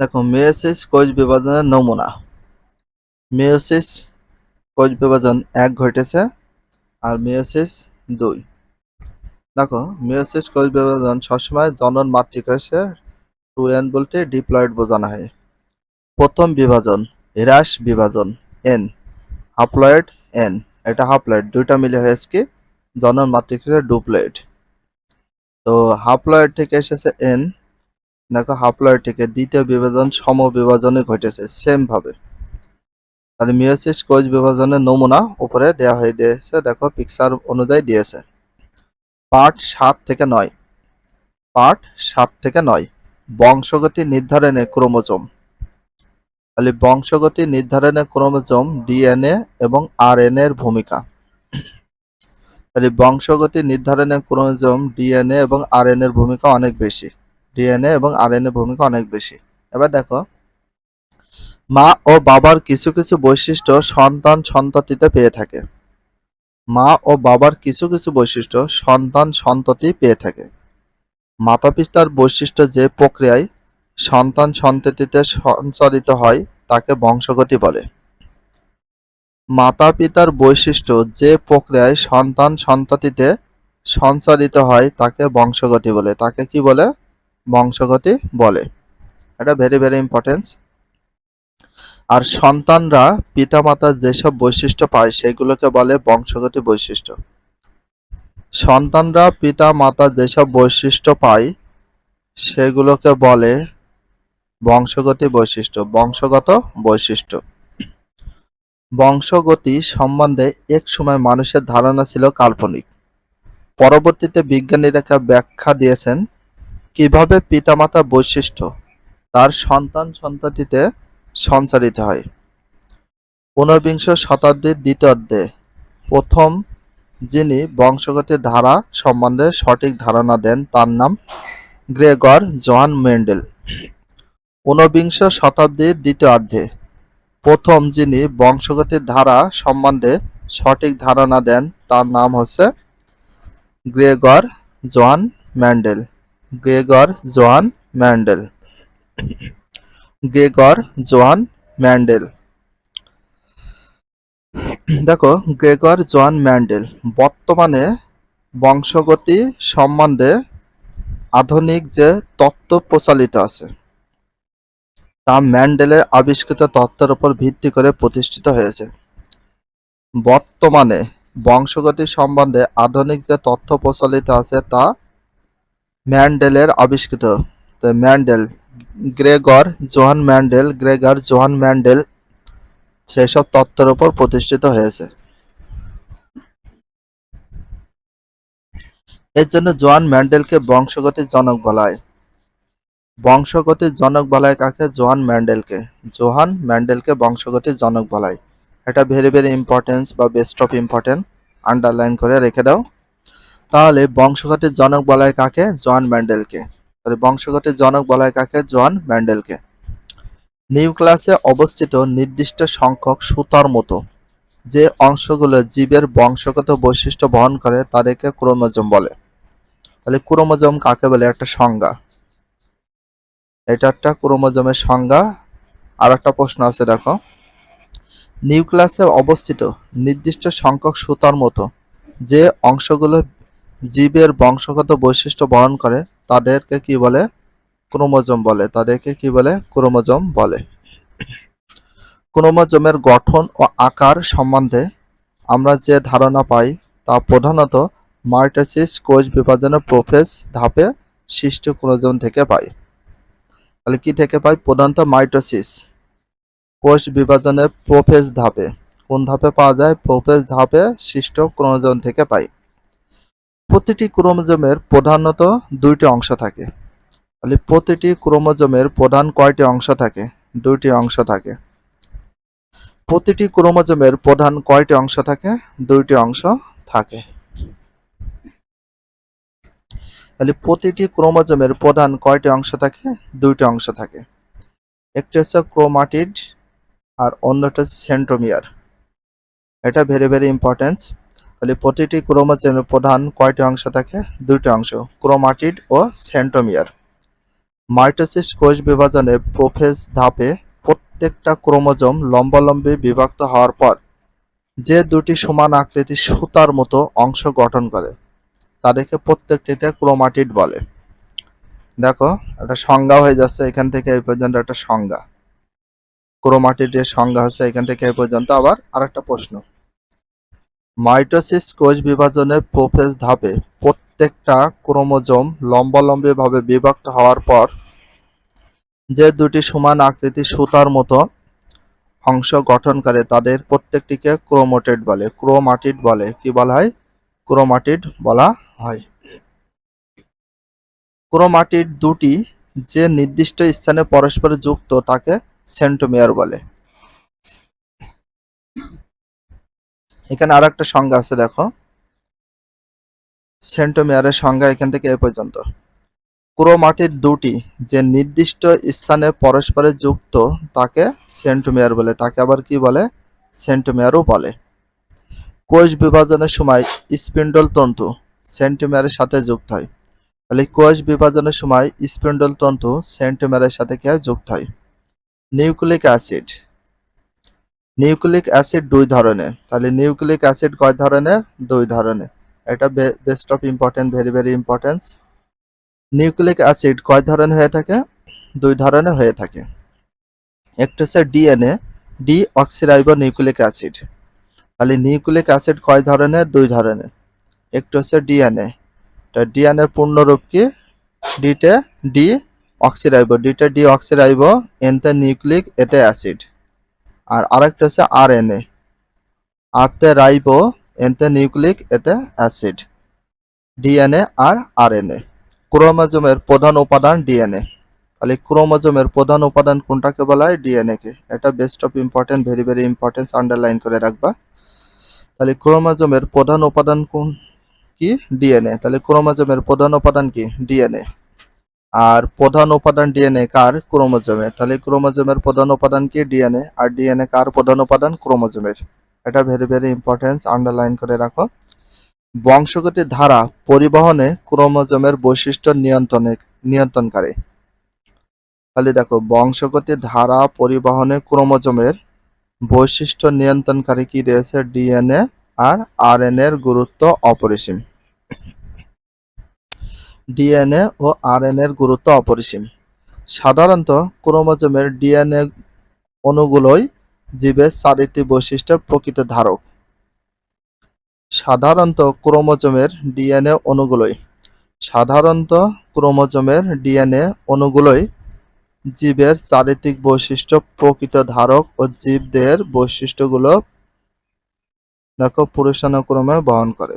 দেখো মেয়োসিস কোষ বিভাজনের নমুনা। মেয়োসিস কোষ বিভাজন এক ঘটেছে, আর মেয়োসিস দুই। দেখো মেয়োসিস কোষ বিভাজন সবসময় জনন মাতৃকোষের টু এন বলতে ডিপ্লয়েড বোঝানো হয়। প্রথম বিভাজন, হ্রাস বিভাজন এন হাপ্লয়েড এন এটা হাপ্লয়েড দুইটা মিলে হয়েছে কি জনন মাতৃকোষের ডুপ্লয়েড তো হাপ্লয়েড থেকে এসেছে এন দেখো হাপ্লয়েড থেকে দ্বিতীয় বিভাজন সম বিভাজনে ঘটেছে সেম ভাবে তাহলে মিওসিস কোষ বিভাজনের নমুনা উপরে দেওয়া হয়ে দিয়েছে, দেখো পিকচার অনুযায়ী দিয়েছে। পার্ট সাত থেকে নয়। পার্ট সাত থেকে নয়। বংশগতি নির্ধারণে ক্রোমোজোম। তাহলে বংশগতি নির্ধারণে ক্রোমোজোম ডিএনএ এবং আরএনএ এর ভূমিকা। তাহলে বংশগতি নির্ধারণে ক্রোমোজোম ডিএনএ এবং আরএনএ এর ভূমিকা অনেক বেশি। ডিএনএ এবং আরএনএ ভূমিকা অনেক বেশি। এবার দেখো, মা ও বাবার কিছু কিছু বৈশিষ্ট্য সন্তান সন্ততিতে পেয়ে থাকে। মা ও বাবার কিছু কিছু বৈশিষ্ট্য সন্তান সন্ততি পেয়ে থাকে। মাতা পিতার বৈশিষ্ট্য যে প্রক্রিয়ায় সন্তান সন্ততিতে সঞ্চারিত হয়, তাকে বংশগতি বলে। মাতা পিতার বৈশিষ্ট্য যে প্রক্রিয়ায় সন্তান সন্ততিতে সঞ্চারিত হয়, তাকে বংশগতি বলে। তাকে কি বলে? বংশগতি বলে। এটা ভেরি ভেরি ইম্পর্টেন্স আর সন্তানরা পিতামাতার যেসব বৈশিষ্ট্য পায়, সেগুলোকে বলে বংশগতি বৈশিষ্ট্য। সন্তানরা পিতা মাতার যেসব বৈশিষ্ট্য পায়, সেগুলোকে বলে বংশগতি বৈশিষ্ট্য, বংশগত বৈশিষ্ট্য। বংশগতি সম্বন্ধে এক সময় মানুষের ধারণা ছিল কাল্পনিক। পরবর্তীতে বিজ্ঞানীরা ব্যাখ্যা দিয়েছেন কীভাবে পিতামাতা বৈশিষ্ট্য তার সন্তান সন্ততিতে সঞ্চারিত হয়? ঊনবিংশ শতাব্দীর দ্বিতীয়ার্ধে প্রথম যিনি বংশগতির ধারা সম্বন্ধে সঠিক ধারণা দেন তার নাম গ্রেগর জোহান মেন্ডেল। ঊনবিংশ শতাব্দীর দ্বিতীয়ার্ধে প্রথম যিনি বংশগতির ধারা সম্বন্ধে সঠিক ধারণা দেন তার নাম হচ্ছে Gregor Johann Mendel Gregor Johann Mendel. Gregor Johann Mendel. দেখো গ্রেগর জোহান ম্যান্ডেল। বর্তমানে বংশগতি সম্বন্ধে আধুনিক যে তত্ত্ব প্রচলিত আছে, তা ম্যান্ডেলের আবিষ্কৃত তত্ত্বের উপর ভিত্তি করে প্রতিষ্ঠিত হয়েছে। বর্তমানে বংশগতি সম্বন্ধে আধুনিক যে তথ্য প্রচলিত আছে, তা ম্যান্ডেলের আবিষ্কৃত। তো Mendel, Gregor, Johann Mendel, Gregor Johann Mendel সেসব তত্ত্বের উপর প্রতিষ্ঠিত হয়েছে। এর জন্য জোহান ম্যান্ডেলকে বংশগতির জনক বলা হয় বংশগতির জনক বলা হয় কাকে? জোহান ম্যান্ডেলকে। জোহান ম্যান্ডেলকে বংশগতির জনক বলা হয় এটা ভেরি ভেরি ইম্পর্টেন্স বা বেস্ট অফ ইম্পর্টেন্ট আন্ডারলাইন করে রেখে দাও। তাহলে বংশগতির জনক বলা হয় কাকে? জোহান ম্যান্ডেলকে। তাহলে বংশগতির জনক বলা হয় কাকে? জোহান ম্যান্ডেলকে। নিউক্লিয়াসে অবস্থিত নির্দিষ্ট সংখ্যক সুতার মতো যে অংশগুলো জীবের বংশগত বৈশিষ্ট্য বহন করে, তাদেরকে ক্রোমোজোম বলে। তাহলে ক্রোমোজোম কাকে বলে? একটা সংজ্ঞা। এটা একটা ক্রোমোজোমের সংজ্ঞা। আর একটা প্রশ্ন আছে, দেখো। নিউক্লিয়াসে অবস্থিত নির্দিষ্ট সংখ্যক সুতার মতো যে অংশগুলো জীবের বংশগত বৈশিষ্ট্য বহন করে, তাদেরকে কি বলে? ক্রোমোজোম বলে। তাদেরকে কি বলে? ক্রোমোজোম বলে। ক্রোমোজোমের গঠন ও আকার সম্বন্ধে আমরা যে ধারণা পাই, তা প্রধানত মাইটোসিস কোষ বিভাজনের প্রোফেস ধাপে সৃষ্ট ক্রোমোজোম থেকে পাই। তাহলে কি থেকে পাই? প্রধানত মাইটোসিস কোষ বিভাজনের প্রোফেস ধাপে। কোন ধাপে পাওয়া যায়? প্রোফেস ধাপে সৃষ্ট ক্রোমোজোম থেকে পাই। প্রতিটি ক্রোমোজোমের প্রধানত দুইটি অংশ থাকে। তাহলে প্রতিটি ক্রোমোজোমের প্রধান কয়টি অংশ থাকে? দুইটি অংশ থাকে। প্রতিটি ক্রোমোজোমের প্রধান কয়টি অংশ থাকে? দুইটি অংশ থাকে। তাহলে প্রতিটি ক্রোমোজোমের প্রধান কয়টি অংশ থাকে? দুইটি অংশ থাকে। একটি হচ্ছে ক্রোমাটিড আর অন্যটা সেন্ট্রোমিয়ার। এটা ভেরি ভেরি ইম্পর্টেন্স তাহলে প্রতিটি ক্রোমোজোমের প্রধান কয়টি অংশ থাকে? দুইটি অংশ, ক্রোমাটিড ও সেন্টোমিয়ার মাইটোসিস কোষ বিভাজনের প্রোফেজ ধাপে প্রত্যেকটা ক্রোমোজোম লম্বালম্বি বিভক্ত হওয়ার পর যে দুটি সমান আকৃতির সুতার মতো অংশ গঠন করে, তাদেরকে প্রত্যেকটিতে ক্রোমাটিড বলে। দেখো, একটা সংজ্ঞা হয়ে যাচ্ছে এখান থেকে এই পর্যন্ত একটা সংজ্ঞা। ক্রোমাটিডের সংজ্ঞা হচ্ছে এখান থেকে এই পর্যন্ত। আবার আরেকটা প্রশ্ন। মাইটোসিস কোষ বিভাজনের প্রোফেজ ধাপে প্রত্যেকটা ক্রোমোজোম লম্বালম্বিভাবে বিভক্ত হওয়ার পর যে দুটি সমান আকৃতির সুতার মতো অংশ গঠন করে তাদের প্রত্যেকটিকে ক্রোমোটেড বলে, ক্রোমাটিড বলে। কি বলা হয়? ক্রোমাটিড বলা হয়। ক্রোমাটিড দুটি যে নির্দিষ্ট স্থানে পরস্পর যুক্ত তাকে সেন্টোমিয়ার বলে। এখানে আর একটা সংজ্ঞা আছে, দেখো। সেন্টোমিয়ারের সংজ্ঞা এখান থেকে এ পর্যন্ত। ক্রোমাটিড দুটি যে নির্দিষ্ট স্থানে পরস্পরে যুক্ত, তাকে সেন্টোমিয়ার বলে। তাকে আবার কি বলে? সেন্টোমিয়ারও বলে। কোষ বিভাজনের সময় স্পিন্ডল তন্তু সেন্টোমিয়ারের সাথে যুক্ত হয়। তাহলে কোষ বিভাজনের সময় স্পিন্ডল তন্তু সেন্টোমিয়ারের সাথে কি যুক্ত হয়? Nucleic acid. নিউক্লিক অ্যাসিড দুই ধরনের। তাহলে নিউক্লিক অ্যাসিড কয় ধরনের? দুই ধরনের। এটা best of important very very importance nucleic acid কয় ধরনের হয়ে থাকে? দুই ধরনের হয়ে থাকে। একটা হচ্ছে DNA deoxyribonucleic acid. তাহলে নিউক্লিক অ্যাসিড কয় ধরনের? দুই ধরনের। একটু হচ্ছে ডিএনএ। তা ডিএনএ পূর্ণরূপ কি? ডিতে ডি অক্সিরাইবো ডিতে ডি অক্সিরাইবো এনতে নিউক্লিক, এতে অ্যাসিড। আর আরেকটা হচ্ছে আরএনএ। আরতে রাইবো, এনতে নিউক্লিক, এতে অ্যাসিড। ডিএনএ আর আরএনএ। ক্রোমোজোমের প্রধান উপাদান ডিএনএ। তাহলে ক্রোমোজোমের প্রধান উপাদান কোনটাকে বলা হয়? ডিএনএ কে এটা best of important, very very importance underline করে রাখবা। তাহলে ক্রোমোজোমের প্রধান উপাদান কোন? কি? ডিএনএ। তাহলে ক্রোমোজোমের প্রধান উপাদান কি? ডিএনএ। আর প্রধান উপাদান ডিএনএ কার? ক্রোমোজোমে তাহলে ক্রোমোজোমের প্রধান উপাদান কি? ডিএনএ আর ডিএনএ কার প্রধান উপাদান? ক্রোমোজোমের। এটা ভেরি ভেরি ইম্পর্টেন্স আন্ডারলাইন করে রাখো। বংশগতির ধারা পরিবহনে ক্রোমোজোমের বৈশিষ্ট্য নিয়ন্ত্রণে, নিয়ন্ত্রণকারী। তাহলে দেখো বংশগতি ধারা পরিবহনে ক্রোমোজোমের বৈশিষ্ট্য নিয়ন্ত্রণকারী কি রয়েছে? ডিএনএ আর আরএনএ এর গুরুত্ব অপরিসীম। ডিএনএ ও আরএনএ এর গুরুত্ব অপরিসীম। সাধারণত ক্রোমোজোমের ডিএনএ অণুগুলোই জীবের চারিত্রিক বৈশিষ্ট্যের প্রকৃত ধারক। সাধারণত ক্রোমোজোমের ডিএনএ অণুগুলোই। সাধারণত ক্রোমোজোমের ডিএনএ অণুগুলোই জীবের চারিত্রিক বৈশিষ্ট্য প্রকৃত ধারক ও জীবদেহের বৈশিষ্ট্যগুলো দেখো পুরুষানুক্রমে বহন করে।